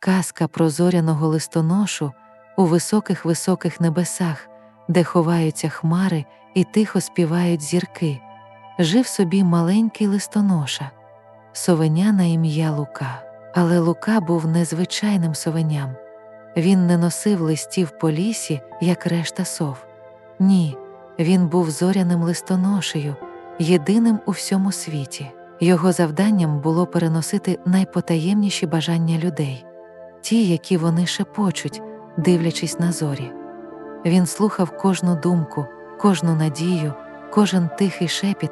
казка про зоряного листоношу у високих високих небесах, де ховаються хмари і тихо співають зірки, жив собі маленький листоноша, совеня на ім'я Лука. Але Лука був незвичайним совеням. Він не носив листів по лісі, як решта сов. Ні, він був зоряним листоношею, єдиним у всьому світі. Його завданням було переносити найпотаємніші бажання людей, ті, які вони шепочуть, дивлячись на зорі. Він слухав кожну думку, кожну надію, кожен тихий шепіт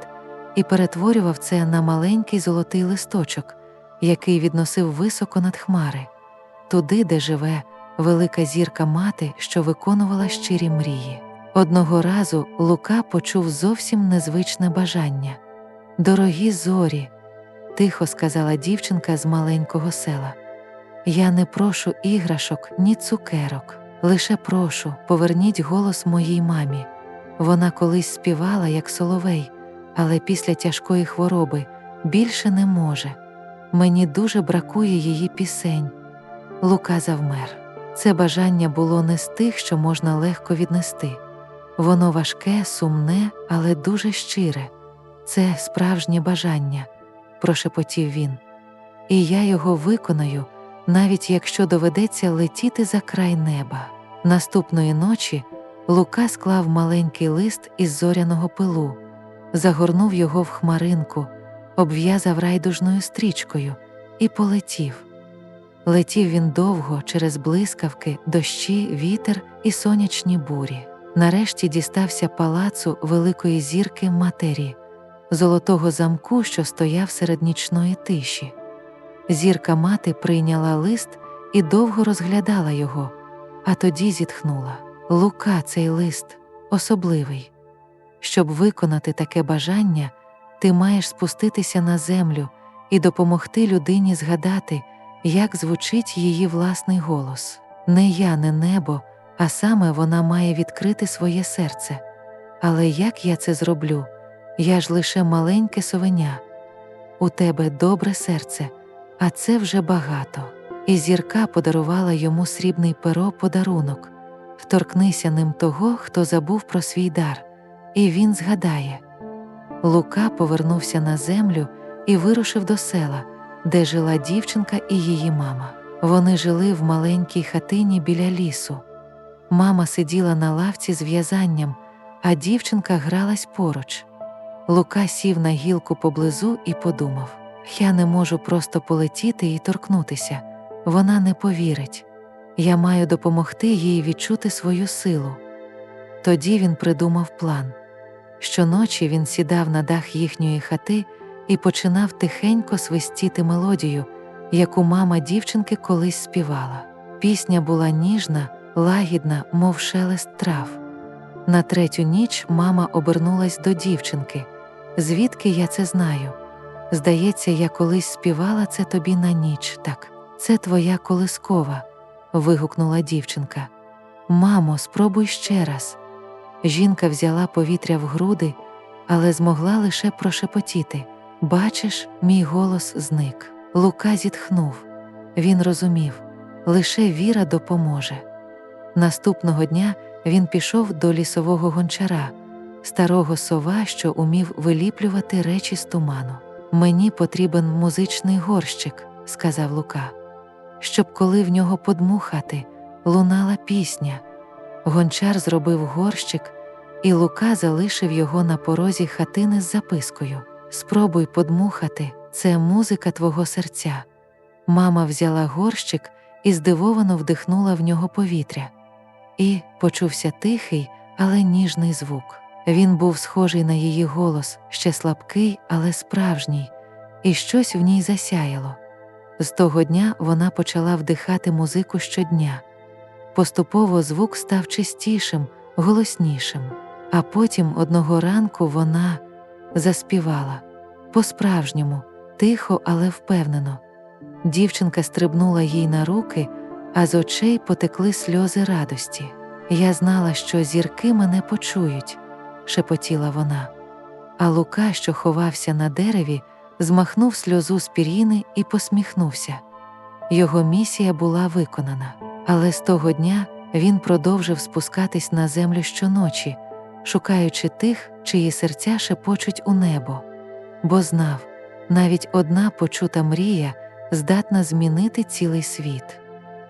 і перетворював це на маленький золотий листочок, який відносив високо над хмари, туди, де живе велика зірка мати, що виконувала щирі мрії. Одного разу Лука почув зовсім незвичне бажання. Дорогі зорі, тихо сказала дівчинка з маленького села. Я не прошу іграшок, ні цукерок, лише прошу, поверніть голос моїй мамі. Вона колись співала, як соловей, але після тяжкої хвороби більше не може. Мені дуже бракує її пісень. Лука завмер. Це бажання було не з тих, що можна легко віднести. Воно важке, сумне, але дуже щире. Це справжнє бажання, прошепотів він. І я його виконаю, навіть якщо доведеться летіти за край неба. Наступної ночі Лука склав маленький лист із зоряного пилу, загорнув його в хмаринку, обв'язав райдужною стрічкою і полетів. Летів він довго через блискавки, дощі, вітер і сонячні бурі. Нарешті дістався палацу великої зірки матері, золотого замку, що стояв серед нічної тиші. Зірка мати прийняла лист і довго розглядала його, а тоді зітхнула. Лука, цей лист особливий. Щоб виконати таке бажання, ти маєш спуститися на землю і допомогти людині згадати, як звучить її власний голос. Не я, не небо, а саме вона має відкрити своє серце. Але як я це зроблю? Я ж лише маленьке совеня. У тебе добре серце, а це вже багато. І зірка подарувала йому срібний перо подарунок вторкнися ним того, хто забув про свій дар, і він згадає. Лука повернувся на землю і вирушив до села, де жила дівчинка і її мама. Вони жили в маленькій хатині біля лісу. Мама сиділа на лавці з в'язанням, а дівчинка гралась поруч. Лука сів на гілку поблизу і подумав: Я не можу просто полетіти і торкнутися, вона не повірить. Я маю допомогти їй відчути свою силу. Тоді він придумав план. Щоночі він сідав на дах їхньої хати і починав тихенько свистіти мелодію, яку мама дівчинки колись співала. Пісня була ніжна, лагідна, мов шелест трав. На третю ніч мама обернулась до дівчинки. Звідки я це знаю? Здається, я колись співала це тобі на ніч, так, це твоя колискова, вигукнула дівчинка. Мамо, спробуй ще раз. Жінка взяла повітря в груди, але змогла лише прошепотіти. Бачиш, мій голос зник. Лука зітхнув. Він розумів, лише віра допоможе. Наступного дня він пішов до лісового гончара, старого сова, що умів виліплювати речі з туману. Мені потрібен музичний горщик, сказав Лука, щоб коли в нього подмухати, лунала пісня. Гончар зробив горщик, і Лука залишив його на порозі хатини з запискою Спробуй подмухати, це музика твого серця. Мама взяла горщик і здивовано вдихнула в нього повітря. І почувся тихий, але ніжний звук. Він був схожий на її голос, ще слабкий, але справжній, і щось в ній засяяло. З того дня вона почала вдихати музику щодня. Поступово звук став чистішим, голоснішим, а потім одного ранку вона заспівала по-справжньому, тихо, але впевнено. Дівчинка стрибнула їй на руки, а з очей потекли сльози радості. Я знала, що зірки мене почують, шепотіла вона. А Лука, що ховався на дереві, змахнув сльозу з пір'їни і посміхнувся. його місія була виконана. Але з того дня він продовжив спускатись на землю щоночі, шукаючи тих, чиї серця шепочуть у небо, бо знав, навіть одна почута мрія здатна змінити цілий світ.